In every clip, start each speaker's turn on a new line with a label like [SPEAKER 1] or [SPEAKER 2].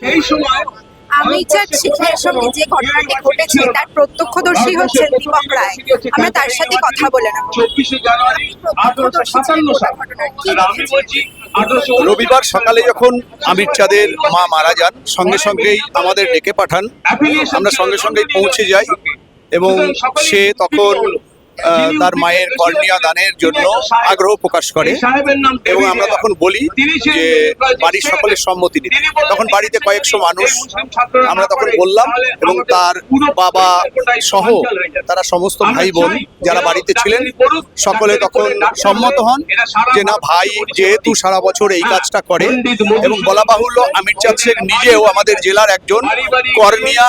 [SPEAKER 1] সেই সময়
[SPEAKER 2] আমি চাচ্ছি এর সঙ্গে যে ঘটনাটি ঘটেছে তার প্রত্যক্ষদর্শী হচ্ছেন দীপক রায়। আমরা তার সাথে কথা বলে নেব।
[SPEAKER 1] চব্বিশে জানুয়ারি আঠারোশো সাতান্ন সাল। আমি বলছি
[SPEAKER 3] রবিবার সকালে যখন আমির চাঁদের মা মারা যান সঙ্গে সঙ্গেই আমাদের ডেকে পাঠান। আমরা সঙ্গে সঙ্গেই পৌঁছে যাই এবং সে তখন তার মায়ের কর্নিয়া দানের জন্য আগ্রহ প্রকাশ করে। এবং আমরা তখন বলি যে বাড়ির সকলের সম্মতি নিতে তখন বাড়িতে কয়েকশো মানুষ আমরা তখন বললাম এবং তার বাবা সহ তারা সমস্ত ভাই বোন যারা বাড়িতে ছিলেন সকলে তখন সম্মত হন যে না ভাই যেহেতু সারা বছর এই কাজটা করে এবং বলা বাহুল্য আমির চাঁদ শেখ নিজেও আমাদের জেলার একজন কর্নিয়া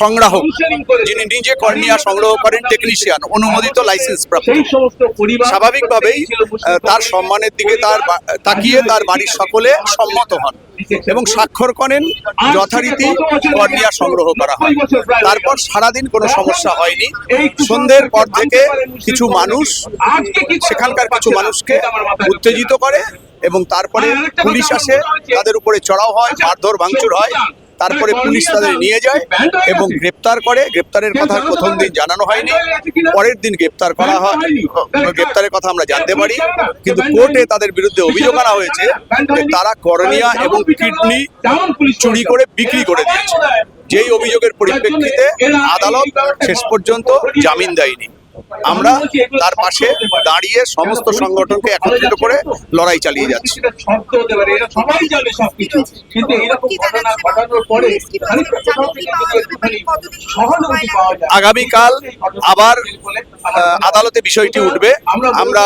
[SPEAKER 3] সংগ্রাহক যিনি নিজে কর্নিয়া সংগ্রহ করেন টেকনিশিয়ান অনুমোদিত লাইসেন্স প্রাপ্ত। স্বাভাবিকভাবেই তার সম্মানের দিকে তার তাকিয়ে তার বাড়ির সকলে সম্মত হন এবং স্বাক্ষর করেন যথারীতি কর্নিয়া সংগ্রহ করা হয়। তারপর সারাদিন কোনো সমস্যা হয়নি। সন্ধ্যের পর থেকে কিছু মানুষ সেখানকার কিছু মানুষকে উত্তেজিত করে এবং তারপরে পুলিশ আসে তাদের উপরে চড়াও হয় মারধর ভাঙচুর হয়। তারপরে পুলিশ তাদের নিয়ে যায় এবং গ্রেপ্তার করে। গ্রেপ্তারের কথা প্রথম দিন জানানো হয়নি। পরের দিন গ্রেপ্তার করা হয়। গ্রেপ্তারের কথা আমরা জানতে পারি। কিন্তু কোর্টে তাদের বিরুদ্ধে অভিযোগ আনা হয়েছে যে তারা করনিয়া এবং কিডনি চুরি করে বিক্রি করে দিয়েছে যেই অভিযোগের পরিপ্রেক্ষিতে আদালত শেষ পর্যন্ত জামিন দেয়নি। আমরা তার পাশে দাঁড়িয়ে সমস্ত সংগঠনকে একত্রিত করে লড়াই চালিয়ে যাচ্ছি। আগামীকাল আবার আদালতে বিষয়টি উঠবে। আমরা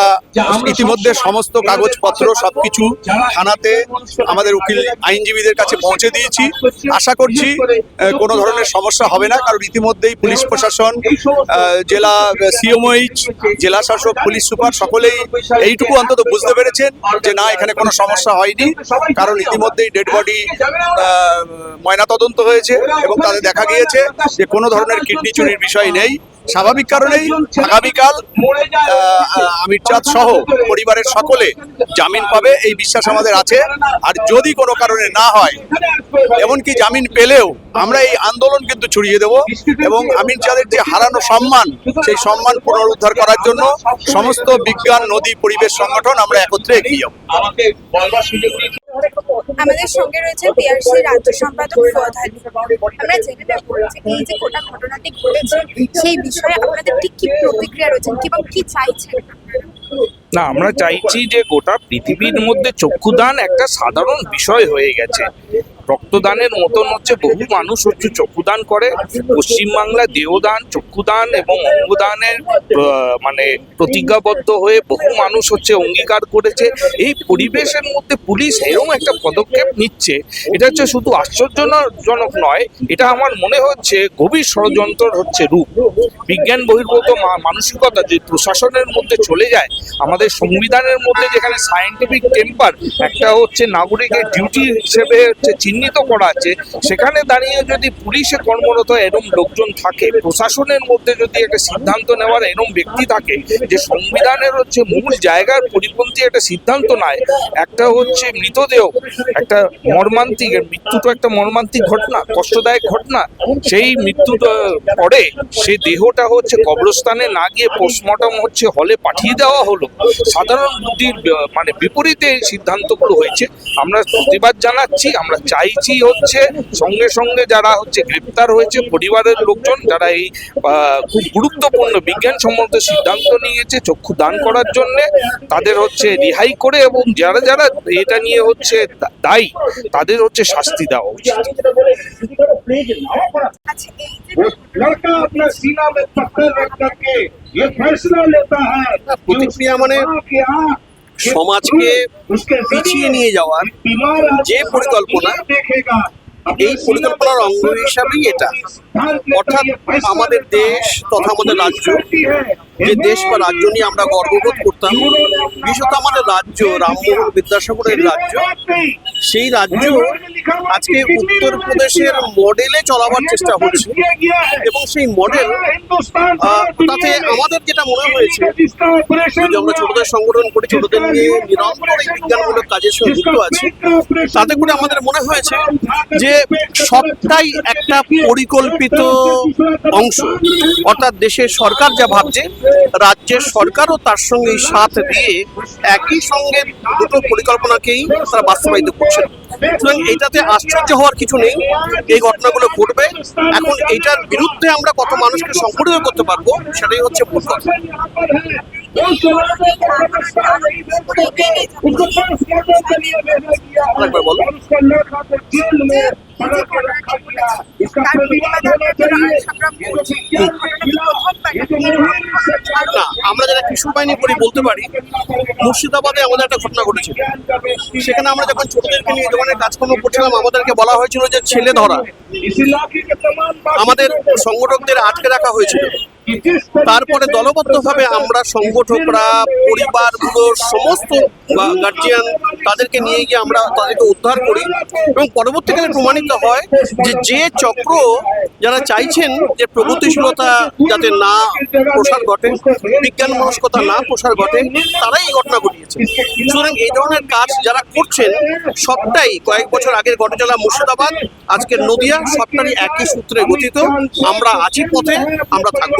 [SPEAKER 3] ইতিমধ্যে সমস্ত কাগজপত্র সবকিছু থানাতে আমাদের উকিল আইনজীবীদের কাছে পৌঁছে দিয়েছি। আশা করছি কোনো ধরনের সমস্যা হবে না কারণ ইতিমধ্যেই পুলিশ প্রশাসন জেলা সিএমওইচ জেলা শাসক পুলিশ সুপার সকলেই এইটুকু অন্তত বুঝতে পেরেছেন যে না এখানে কোনো সমস্যা হয়নি কারণ ইতিমধ্যেই ডেড বডি ময়নাতদন্ত হয়েছে এবং তাদের দেখা গিয়েছে যে কোনো ধরনের কিডনি চুরির বিষয় নেই। স্বাভাবিক কারণেই আগামীকাল আমির চাঁদ সহ পরিবারের সকলে জামিন পাবে এই বিশ্বাস আমাদের আছে। আর যদি কোনো কারণে না হয় এমনকি জামিন পেলেও আমরা এই আন্দোলন কিন্তু ছড়িয়ে দেব। এবং আমির চাঁদের যে হারানো সম্মান সেই সম্মান পুনরুদ্ধার করার জন্য সমস্ত বিজ্ঞান নদী পরিবেশ সংগঠন আমরা একত্রে এগিয়ে যাব।
[SPEAKER 2] আমাদের সঙ্গে রয়েছে পিআরসি রাজ্য সম্পাদক ফুয়াদ আলী। আমরা জেনে নেব যে এই যে গোটা ঘটনাটি ঘটেছে, সেই বিষয়ে আপনাদের ঠিক কি প্রতিক্রিয়া রয়েছে এবং কি চাইছেন?
[SPEAKER 4] না, আমরা চাইছি যে গোটা পৃথিবীর মধ্যে চক্ষুদান একটা সাধারণ বিষয় হয়ে গেছে। রক্তদানের মতন হচ্ছে বহু মানুষ হচ্ছে চক্ষুদান করে। পশ্চিমবাংলা দেহদান, চক্ষুদান এবং অঙ্গদানের মানে প্রতিজ্ঞাবদ্ধ হয়ে বহু মানুষ হচ্ছে অঙ্গীকার করেছে। এই পরিবেশের মধ্যে পুলিশ এরকম একটা পদক্ষেপ নিচ্ছে। এটা হচ্ছে শুধু আশ্চর্যজনক নয়, এটা আমার মনে হচ্ছে গভীর ষড়যন্ত্র হচ্ছে রূপ। বিজ্ঞান বহির্ভূত মানসিকতা যে প্রশাসনের মধ্যে চলে যায়, আমাদের সংবিধানের মধ্যে যেখানে সায়েন্টিফিক টেম্পার একটা হচ্ছে নাগরিকের ডিউটি হিসেবে হচ্ছে চিহ্নিত করা আছে, সেখানে দাঁড়িয়ে যদি পুলিশে কর্মরত এরম লোকজন থাকে, প্রশাসনের মধ্যে যদি একটা সিদ্ধান্ত নেওয়ার এরম ব্যক্তি থাকে, যে সংবিধানের হচ্ছে মূল জায়গার পরিপন্থী একটা সিদ্ধান্ত নেয়, একটা হচ্ছে মৃতদেহ, একটা মর্মান্তিক মৃত্যু তো একটা মর্মান্তিক ঘটনা, কষ্টদায়ক ঘটনা, সেই মৃত্যু পরে সেই দেহটা হচ্ছে কবরস্থানে না গিয়ে পোস্টমর্টম হচ্ছে হলে পাঠিয়ে দেওয়া হলো। সাধারণ বুদ্ধির মানে বিপরীতে এই সিদ্ধান্তগুলো হয়েছে। আমরা প্রতিবাদ জানাচ্ছি, আমরা চাইছি হচ্ছে সঙ্গে সঙ্গে যারা হচ্ছে গ্রেপ্তার হয়েছে পরিবারের লোকজন যারা এই খুব গুরুত্বপূর্ণ বিজ্ঞানসম্মত সিদ্ধান্ত নিয়েছে চক্ষু দান করার জন্য তাদের হচ্ছে রিহাই করে এবং যারা যারা এটা নিয়ে হচ্ছে দায়ী তাদের হচ্ছে শাস্তি দেওয়া উচিত।
[SPEAKER 2] আচ্ছা,
[SPEAKER 3] প্রতিক্রিয়া মানে? সমাজকে পিছিয়ে নিয়ে যাওয়ার যে পরিকল্পনা এই পরিকল্পনার অঙ্গ হিসাবেই এটা। অর্থাৎ আমাদের দেশ তথা আমাদের রাজ্য
[SPEAKER 5] যে দেশ বা রাজ্য নিয়ে আমরা গর্ববোধ করতাম বিশেষত আমাদের রাজ্য রামমোহন বিদ্যাসাগরের রাজ্য সেই রাজ্য আজকে উত্তরপ্রদেশের মডেলে চলাবার চেষ্টা হচ্ছে। এবং সেই মডেল তাতে আমাদের যেটা মনে হয়েছে, যদি আমরা ছোটদের সংগঠন করি, ছোটদের নিয়ে নিরন্তর এই বিজ্ঞানমূলক কাজের সঙ্গে যুক্ত আছি, তাতে করে আমাদের মনে হয়েছে যে সবটাই একটা পরিকল্পিত অংশ। অর্থাৎ দেশের সরকার যা ভাবছে, রাজ্যের সরকারও তার সঙ্গে সাথ দিয়ে একই সঙ্গে দুটো পরিকল্পনাকেই তারা বাস্তবায়িত করছেন সুতরাং এইটাতে আশ্চর্য হওয়ার কিছু নেই। এই ঘটনাগুলো ঘটবে। এখন এইটার বিরুদ্ধে আমরা কত মানুষকে সংগঠিত করতে পারব, সেটাই হচ্ছে মূল কথা। বলো।
[SPEAKER 1] তার
[SPEAKER 5] না আমরা যারা কৃষক বাহিনী করি বলতে পারি মুর্শিদাবাদে আমাদের একটা ঘটনা ঘটেছিল সেখানে আমরা যখন ছোটদেরকে নিয়ে দোকানে কাজকর্ম করছিলাম আমাদেরকে বলা হয়েছিল যে ছেলে ধরা। আমাদের সংগঠকদের আটকে রাখা হয়েছিল। তারপরে দলবদ্ধভাবে আমরা সংগঠকরা, পরিবারগুলোর সমস্ত গার্জিয়ান তাদেরকে নিয়ে গিয়ে আমরা তাদেরকে উদ্ধার করি এবং পরবর্তীকালে প্রমাণিত হয় যে যে চক্র যারা চাইছেন যে প্রগতিশীলতা যাতে না প্রসার ঘটে বিজ্ঞান মনস্কতা না প্রসার ঘটে, তারাই এই ঘটনা ঘটিয়েছে। সুতরাং এই ধরনের কাজ যারা করছেন, সবটাই কয়েক বছর আগের ঘটে চলা মুর্শিদাবাদ, আজকের নদিয়া সবটাই একই সূত্রে গঠিত। আমরা আছি পথে, আমরা থাকব